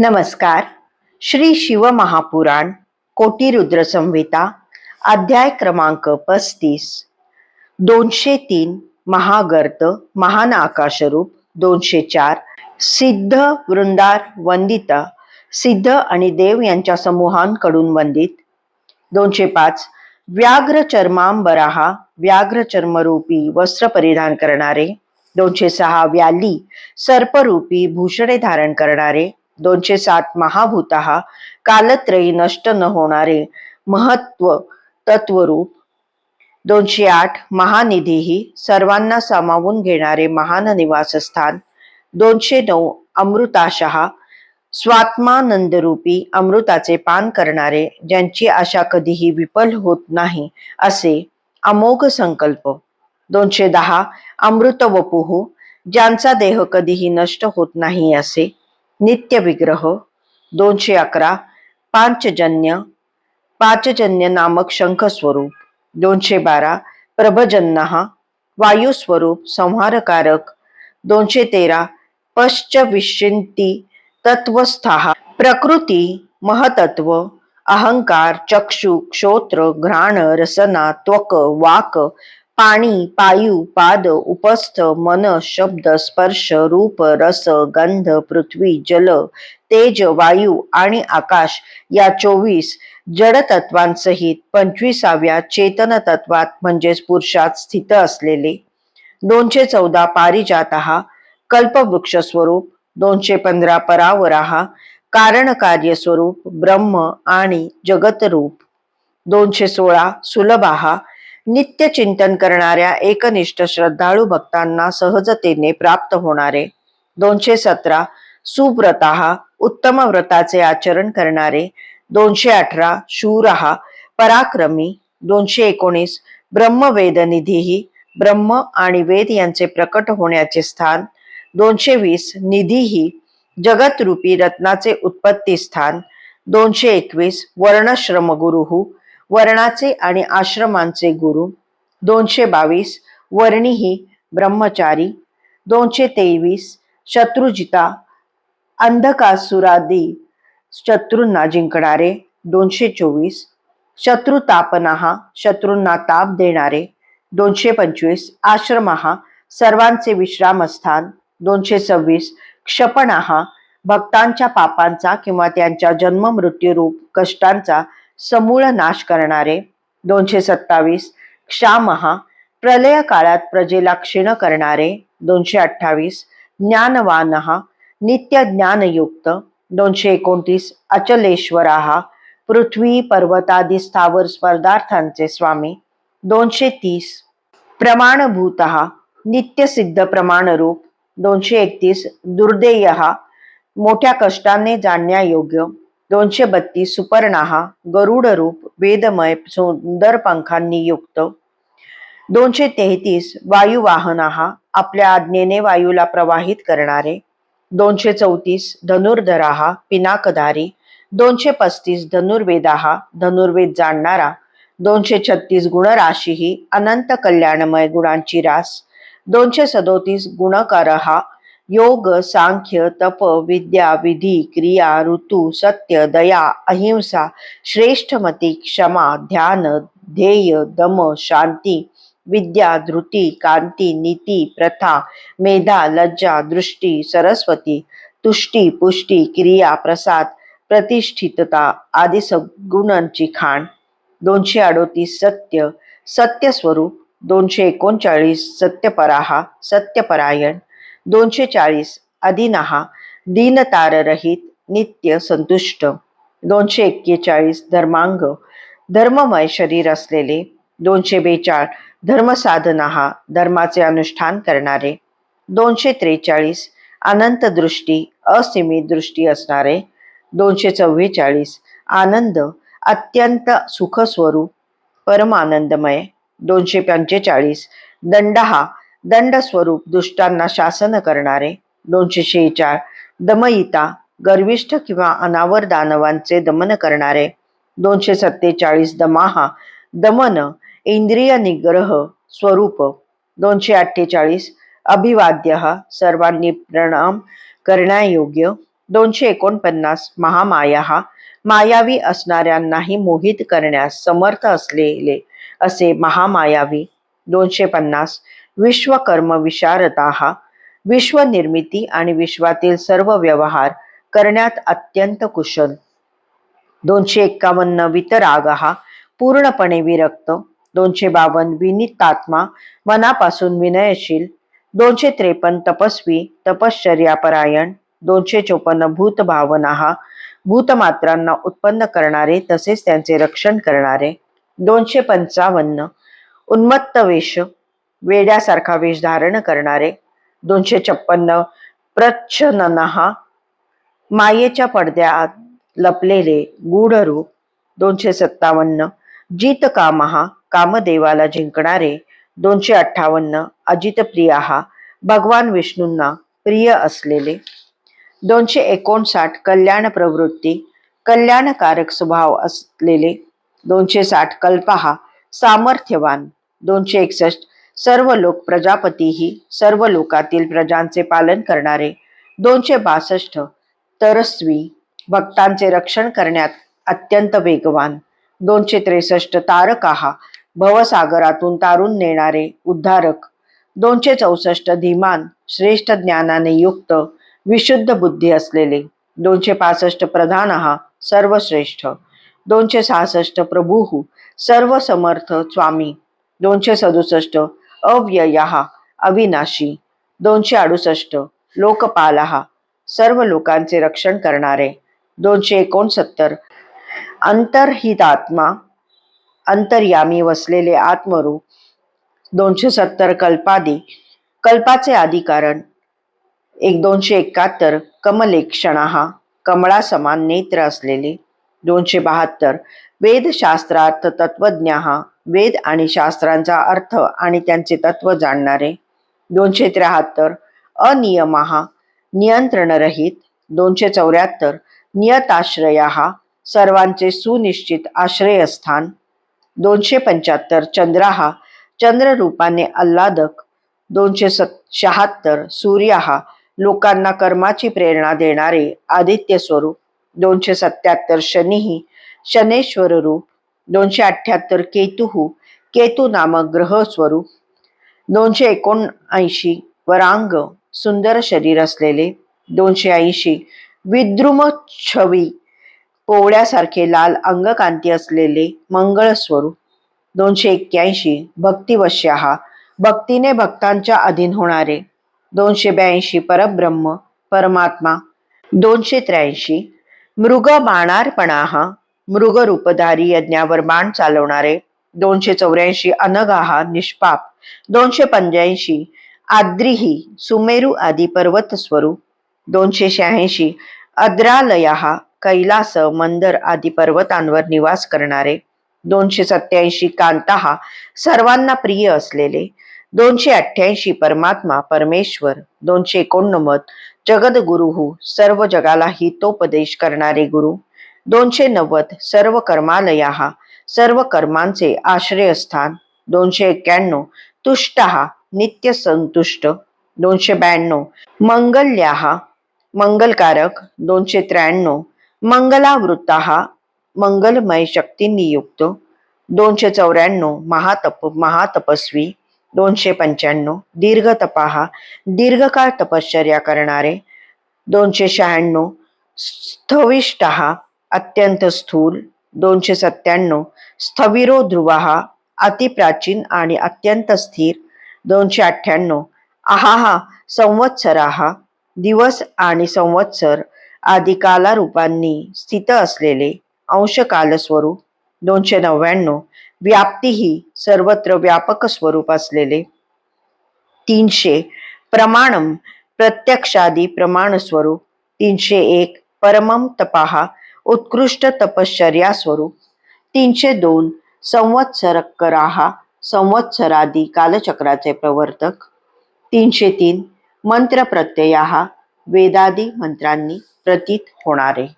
नमस्कार. श्री शिवमहापुराण कोटी संहिता अध्याय क्रमांक पस्तीस. दोनशे तीन महागर्त महान आकाशरूप दोनशे चार सिद्ध वृंदार वंदिता सिद्ध आणि देव यांच्या समूहांकडून वंदित. दोनशे पाच व्याघ्र चर्मांबराहा व्याघ्र चर्मरूपी वस्त्र परिधान करणारे. दोनशे सहा व्याली सर्परूपी भूषणे धारण करणारे. दोनशे सात महाभूता कालत्रयी नष्ट न होणारे महत्त्व तत्वरूप दोनशे आठ महानिधीही सर्वांना सामावून घेणारे महान निवासस्थान दोनशे नऊ अमृताशहा स्वात्मानंदरूपी अमृताचे पान करणारे ज्यांची आशा कधीही विफल होत नाही असे अमोघ संकल्प दोनशे दहा अमृत वपुहू ज्यांचा देह कधीही नष्ट होत नाही असे नित्य विग्रह दोनशे अकरा पांचजन्य पाचजन्य नामक शंखस्वरूप दोनशे बारा प्रभजन्य वायुस्वरूप संहारकारक दोनशे तेरा पश्च विश्चिंती तत्वस्था प्रकृती महतत्व अहंकार चक्षु क्षोत्र घ्राण रसना त्वक वाक पाणी पायू पाद उपस्थ मन शब्द स्पर्श रूप रस गंध पृथ्वी जल तेज वायू आणि आकाश या चोवीस जड तत्वांसहित पंचवीसाव्या चेतन तत्वात म्हणजेच पुरुषात स्थित असलेले. दोनशे चौदा पारिजात कल्पवृक्ष स्वरूप दोनशे पंधरा परावराहा कारण कार्य स्वरूप ब्रह्म आणि जगतरूप दोनशे सोळा सुलभाहा नित्य चिंतन करणाऱ्या एकनिष्ठ श्रद्धाळू भक्तांना सहजतेने प्राप्त होणारे दोनशे सतरा सुव्रता उत्तम व्रताचे आचरण करणारे दोनशे अठरा शूरहा पराक्रमी दोनशे एकोणीस ब्रह्मवेद निधीही ब्रह्म आणि वेद यांचे प्रकट होण्याचे स्थान दोनशे वीस निधीही जगतरूपी रत्नाचे उत्पत्ती स्थान दोनशे एकवीस वर्णश्रम गुरुहू वर्णाचे आणि आश्रमांचे गुरु. दोनशे बावीस वर्णीही ब्रह्मचारी. दोनशे तेवीस शत्रुजिता. अंधकासुरादी शत्रूंना जिंकणारे. दोनशे चोवीस शत्रुतापनाहा शत्रूंना ताप देणारे. दोनशे पंचवीस आश्रमहा सर्वांचे विश्रामस्थान. दोनशे सव्वीस क्षपणाहा भक्तांच्या पापांचा किंवा त्यांच्या जन्म मृत्यूरूप कष्टांचा समूळ नाश करणारे. दोनशे सत्तावीस. क्षामहा प्रलय काळात प्रजेला क्षीण करणारे. दोनशे अठ्ठावीस. ज्ञानवानहा नित्य ज्ञानयुक्त. दोनशे एकोणतीस. अचलेश्वराहा पृथ्वी पर्वतादी स्थावर स्पर्धार्थांचे स्वामी. दोनशे तीस. प्रमाणभूत नित्य सिद्ध प्रमाणरूप. दोनशे एकतीस. दुर्देय मोठ्या कष्टाने जाणण्यायोग्य दोनशे बत्तीस सुपर्णाहा गरुड रूप वेदमय सुंदर पंखांनी युक्त दोनशे तेहतीस वायुवाहनाहा आपल्या आज्ञेने वायूला प्रवाहित करणारे. दोनशे चौतीस धनुर्धराहा पिनाकधारी. दोनशे पस्तीस धनुर्वेदाहा धनुर्वेद जाणणारा. दोनशे छत्तीस गुणराशीही अनंत कल्याणमय गुणांची रास. दोनशे सदोतीस गुणकरहा योग सांख्य तप विद्या विधी क्रिया ऋतू सत्य दया अहिंसा श्रेष्ठमती क्षमा ध्यान ध्येय दम शांती विद्या धृती कांती नीती प्रथा मेधा लज्जा दृष्टी सरस्वती तुष्टी पुष्टी क्रिया प्रसाद प्रतिष्ठितता आदी सगुणांची खाण. दोनशे अडोतीस सत्य सत्य स्वरूप दोनशे एकोणचाळीस सत्यपराहा सत्यपरायण. दोनशे चाळीस अदिनहा दीनताररहित नित्य संतुष्ट. दोनशे एक्केचाळीस धर्मांग. धर्ममय शरीर असलेले. दोनशे बेचाळ धर्मसाधना धर्माचे अनुष्ठान करणारे. दोनशे त्रेचाळीस अनंत दृष्टी असीमित दृष्टी असणारे. दोनशे चव्वेचाळीस आनंद अत्यंत सुखस्वरूप परमानंदमय. दोनशे पंचेचाळीस दंडहा दंड स्वरूप दुष्टांना शासन करणारे दोनशे शेहेचाळ दमयिता गर्विष्ठ किंवा अनावर दानवांचे दमन करणारे दोनशे सत्तेचाळीस दमाहा दमन इंद्रिय निग्रह स्वरूप दोनशे अठ्ठेचाळीस अभिवाद्य सर्वांनी प्रणाम करण्यायोग्य दोनशे एकोणपन्नास महामाया मायावी असणाऱ्यांनाही मोहित करण्यास समर्थ असलेले असे महामायावी दोनशे पन्नास विश्वकर्म विशारदाहा विश्वनिर्मिती आणि विश्वातील सर्व व्यवहार करण्यात अत्यंत कुशल. दोनशे एक्कावन्न वितरागहा पूर्णपणे विरक्त दोनशे बावन्न विनितात्मा मनापासून विनयशील दोनशे त्रेपन्न तपस्वी तपश्चर्यापरायण दोनशे चोपन्न भूतभावना भूतमात्रांना उत्पन्न करणारे तसेच त्यांचे रक्षण करणारे दोनशे पंचावन्न उन्मत्त वेश वेड्यासारखा वेश धारण करणारे दोनशे छप्पन्न प्रच्छनहा मायेच्या पडद्यात लपलेले गूढरूप दोनशे सत्तावन्न जित कामहा कामदेवाला जिंकणारे दोनशे अठ्ठावन्न अजित प्रियाहा भगवान विष्णूंना प्रिय असलेले दोनशे एकोणसाठ कल्याण प्रवृत्ती कल्याणकारक स्वभाव असलेले दोनशे साठ कल्पहा सामर्थ्यवान दोनशे एकसष्ट सर्व लोक प्रजापतीही सर्व लोकातील प्रजांचे पालन करणारे दोनशे बासष्ट तरस्वी भक्तांचे रक्षण करण्यात अत्यंत वेगवान. दोनशे त्रेसष्ट तारकाहा भवसागरातून तारून नेणारे उद्धारक. दोनशे चौसष्ट धीमान श्रेष्ठ ज्ञानाने युक्त विशुद्ध बुद्धी असलेले. दोनशे पासष्ट प्रधानहा सर्वश्रेष्ठ. दोनशे सहासष्ट प्रभुः सर्व समर्थ स्वामी. दोनशे सदुसष्ट अव्यय अविनाशी दोनशे अडुसष्ट लोकपाल सर्व लोकांचे रक्षण करणारे दोनशे एकोणसत्तर अंतर्हितात्मा अंतर्यामी वसलेले आत्मरूप दोनशे सत्तर कल्पादी कल्पाचे आदिकारण एक दोनशे एकाहत्तर कमलेक्षणा कमळा समान नेत्र असलेले दोनशे बहात्तर. वेदशास्त्रार्थ तत्वज्ञ वेद आणि शास्त्रांचा अर्थ आणि त्यांचे तत्व जाणणारे. दोनशे त्र्याहत्तर. अनियमहा नियंत्रणरहित. दोनशे चौऱ्याहत्तर. नियताश्रया सर्वांचे सुनिश्चित आश्रयस्थान. दोनशे पंच्याहत्तर. चंद्राहा चंद्ररूपाने आल्हादक दोनशे सत शहात्तर सूर्याहा लोकांना कर्माची प्रेरणा देणारे आदित्य स्वरूप. दोनशे सत्याहत्तर शनीही शनेश्वर रूप दोनशे अठ्ठ्याहत्तर केतुः केतू नामक ग्रह स्वरूप दोनशे एकोणऐंशी वरांग सुंदर शरीर असलेले दोनशे ऐंशी विद्रुम छवी पोवळ्यासारखे लाल अंगकांती असलेले मंगळ स्वरूप दोनशे एक्क्याऐंशी भक्तिवश्याहा भक्तीने भक्तांच्या अधीन होणारे दोनशे ब्याऐंशी परब्रह्म परमात्मा दोनशे त्र्याऐंशी मृग बाणार्पणाहा मृग रूपधारी यज्ञावर बाण चालवणारे दोनशे चौऱ्याऐंशी अनगाहा निष्पाप दोनशे पंच्याऐंशी आद्रिही सुमेरू आदी पर्वत स्वरूप दोनशे शहाऐंशी अद्रालया कैलास मंदर आदी पर्वतांवर निवास करणारे दोनशे सत्याऐंशी कांताहा सर्वांना प्रिय असलेले दोनशे अठ्ठ्याऐंशी परमात्मा परमेश्वर दोनशे एकोणनव्वद जगद्गुरुहू सर्व जगाला हितोपदेश करणारे गुरु. दोनशे नव्वद सर्व कर्मालया सर्व कर्मांचे आश्रयस्थान. दोनशे एक्क्याण्णव तुष्ट नित्य संतुष्ट. दोनशे ब्याण्णव मंगल्याहा मंगलकारक. दोनशे त्र्याण्णव मंगलावृत्त मंगलमय शक्तींनी युक्त दोनशे चौऱ्याण्णव महातप महातपस्वी. दोनशे पंच्याण्णव. दीर्घ तपाहा. दीर्घकाळ तपश्चर्या करणारे. दोनशे शहाण्णव. स्थविष्टहा अत्यंत स्थूल. दोनशे सत्त्याण्णव. स्थविरो ध्रुवाहा अतिप्राचीन आणि अत्यंत स्थिर. दोनशे अठ्ठ्याण्णव. आहाहा. संवत्सराहा दिवस आणि संवत्सर. आदी कालारूपांनी स्थित असलेले अंशकालस्वरूप. दोनशे नव्याण्णव. व्याप्तीही सर्वत्र व्यापक स्वरूप असलेले. तीनशे प्रमाणम प्रत्यक्षादी प्रमाण स्वरूप. तीनशे एक परमम तपाहा उत्कृष्ट तपश्चर्या स्वरूप. तीनशे दोन संवत्सरकराहा संवत्सरादी कालचक्राचे प्रवर्तक. तीनशे तीन मंत्र प्रत्ययाहा वेदादी मंत्रांनी प्रतीत होणारे.